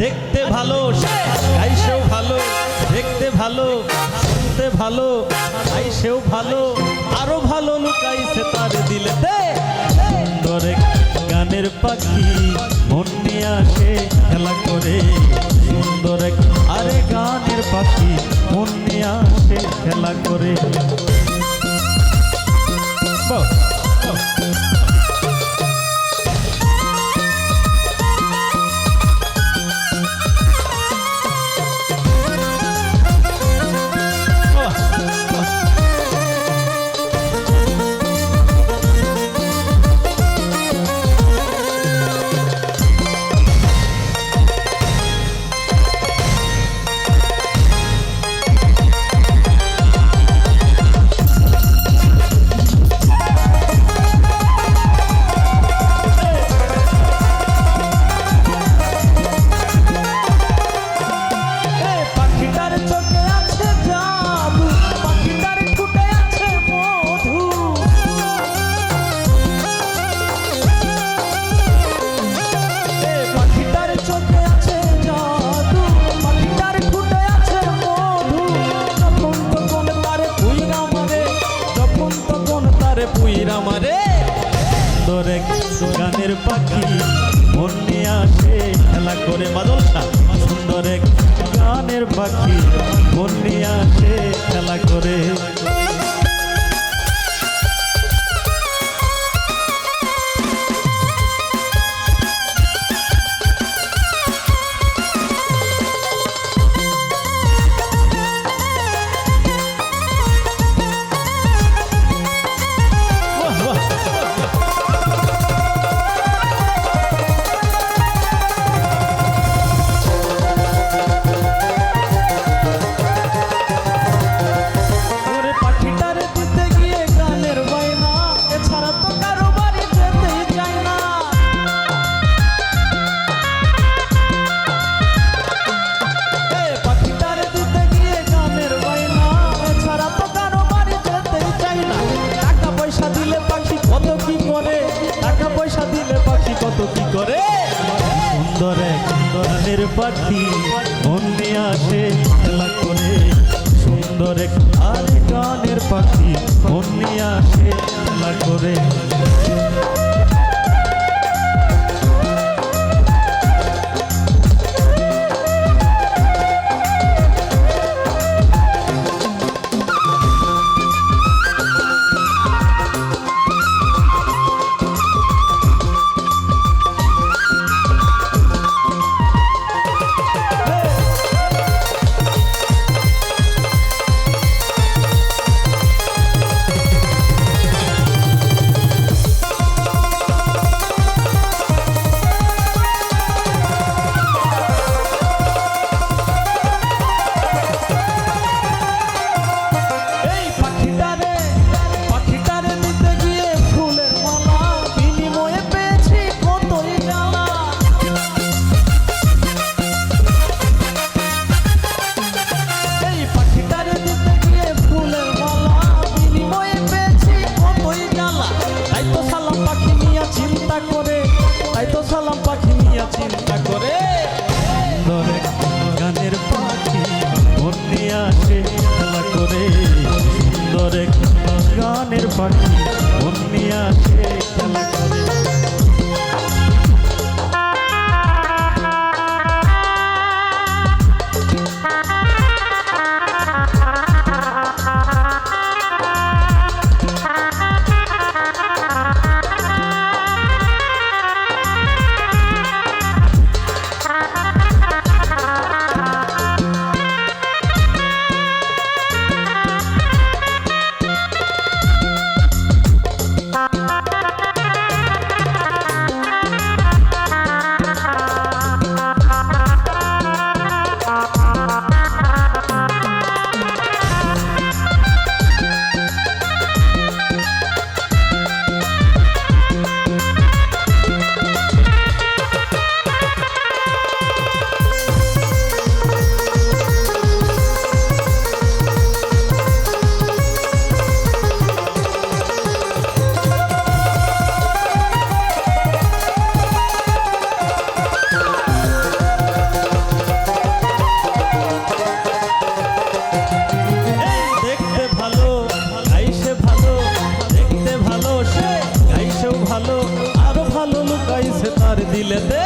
দেখতে ভালো গাইছেও ভালো, দেখতে ভালো, শুনতে ভালো গাইছেও ভালো, আরও ভালো লুকাইছে তার দিলে। সুন্দর গানের পাখি, মন নিয়ে আসে খেলা করে। সুন্দর পুইরা মারে। দরেক গানের পাখি, মন নিয়ে আসে খেলা করে মাদলসা সুন্দর এক গানের পাখি, মন আসে খেলা করে পাখি মন নিয়ে আসে খেলা করে। সুন্দর এক আর গানের পাখি মন নিয়ে আসে খেলা করে। মন নিয়ে আসে ভালো আরও ভালো লুকাইছে তার দিলেতে।